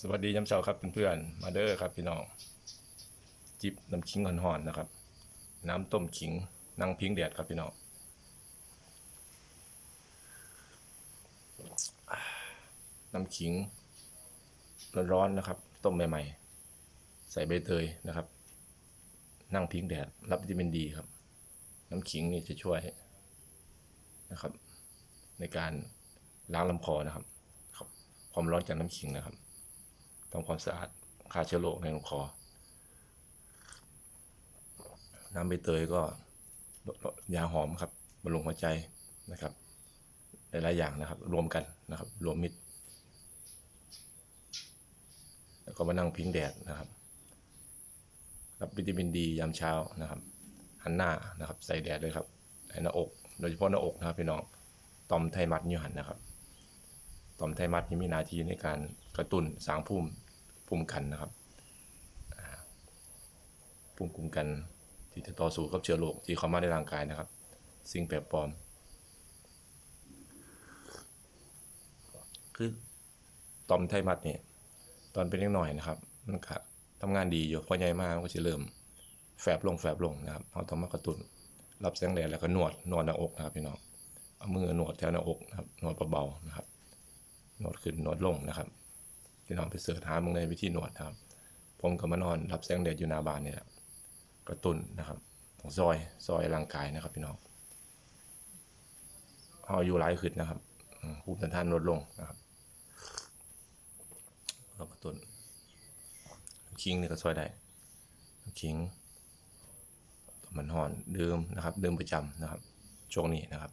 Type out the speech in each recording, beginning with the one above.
สวัสดียามเช้าครับเพื่อนๆมาเด้อครับพี่น้อง จิบน้ำขิงห่อนๆนะครับ น้ำต้มขิงนั่งพิงแดดครับพี่น้องน้ำขิงร้อนๆนะครับ ต้มใหม่ๆ ใส่ใบเตยนะครับ นั่งพิงแดดรับวิตามินดีครับ น้ำขิงนี่จะช่วยนะครับ ในการล้างลำคอนะครับความร้อนจากน้ำขิงนะครับ ทำความสะอาดฆ่าเชื้อโรคในลำคอ น้ำใบเตยก็ยาหอมครับบำรุงหัวใจนะครับ หลายๆอย่างนะครับ รวมกันนะครับ รวมมิตร แล้วก็มานั่งพิงแดดนะครับ รับวิตามินดียามเช้านะครับ หันหน้านะครับใส่แดดเลยครับให้หน้าอก โดยเฉพาะหน้าอกนะครับพี่น้อง ต่อมไทมัสอยู่หันนะครับ ต่อมไทมัสนี่มีหน้าที่ในการกระตุ้นสางภูมิ ภูมิกันนะครับอ่าภูมิคุ้มกันที่จะต่อสู้กับเชื้อโรคที่เข้ามาในร่างกายนะครับ สิ่งแปลกปลอม คือตอมไทมัสเนี่ยตอนเป็นเล็กหน่อยนะครับมันก็ทำงานดีอยู่พอใหญ่มากมันก็จะเริ่มแฝบลงแฝบลงนะครับเราต้องมากระตุ้นรับแสงแดดแล้วก็นวดนวดหน้าอกนะครับพี่น้องเอามือหนวดแถวหน้าอกนะครับนวดเบาๆนะครับนวดขึ้นนวดลงนะครับ พี่น้องไปเสิร์ชหามึงในวิธีนวดครับ ผมก็มานอนรับแสงแดดอยู่หน้าบ้านนี่แหละกระตุ้นนะครับของซอยซอยร่างกายนะครับ พี่น้องเอาอยู่หลายขึ้นนะครับภูมิต้านทานลดลงนะครับแล้วกระตุ้นคิงนี่ก็ซอยได้คิงมันห่อนดื่มนะครับดื่มประจำนะครับช่วงนี้นะครับ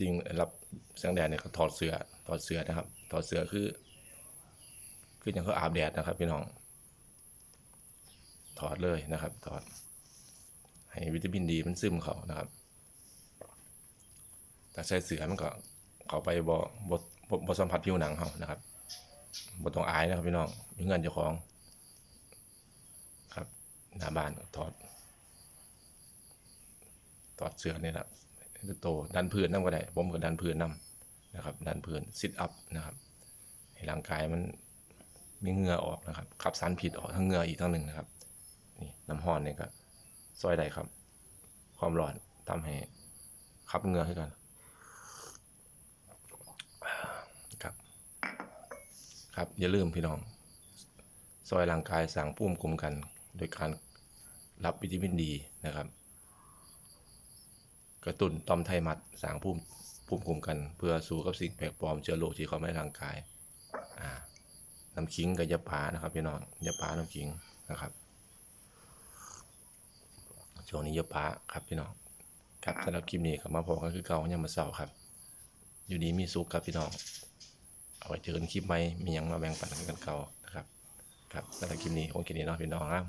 จริงรับแสงแดดเนี่ยเขาถอดเสื้อถอดเสื้อนะครับ ถอดเสื้อคือ คืออย่างเขาอาบแดดนะครับพี่น้อง ถอดเลยนะครับ ถอด ให้วิตามินดีมันซึมเขานะครับ แต่ใส่เสื้อมันก็เข้าไปบ่บ่บ่บ่สัมผัสผิวหนังเขานะครับบ่ต้องอายนะครับพี่น้องมีเงินเจ้าของ ครับหน้าบ้านถอดถอดเสื้อนี่แหละ คือโตดันพื้นน้ำก็ได้ผมก็ดันพื้นน้ำนะครับ ดันพื้นซิทอัพนะครับให้ร่างกายมันมีเหงื่อออกนะครับขับสารพิษออกทั้งเหงื่ออีกทั้งหนึ่งนะครับนี่น้ำห้อนนี่ก็ซอยได้ครับ ความร้อนทำให้ขับเหงื่อให้กันครับครับอย่าลืมพี่น้อง ซอยร่างกายสั่งปุ้มคุมกัน โดยการรับวิตามินดีนะครับ กระตุ้นต่อมไทมัสสางภูมิภูมิคุ้มกัน เพื่อสู้กับสิ่งแปลกปลอมเชื้อโรคที่เข้ามาในร่างกายอ่าน้ำขิงกับยาปลานะครับพี่น้องยาปลาน้ำขิงนะครับช่วงนี้ยาปลาครับพี่น้องครับสำหรับคลิปนี้ก็มาพอกันคือเก่ายังมาเศร้าครับ อยู่ดีมีสุขครับพี่น้องเอาไว้เจอกันคลิปใหม่มียังมาแบ่งปันกันเก่านะครับ ครับสำหรับคลิปนี้คงแค่นี้เนาะพี่น้องครับ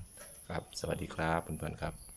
ครับ สวัสดีครับเพื่อนๆครับ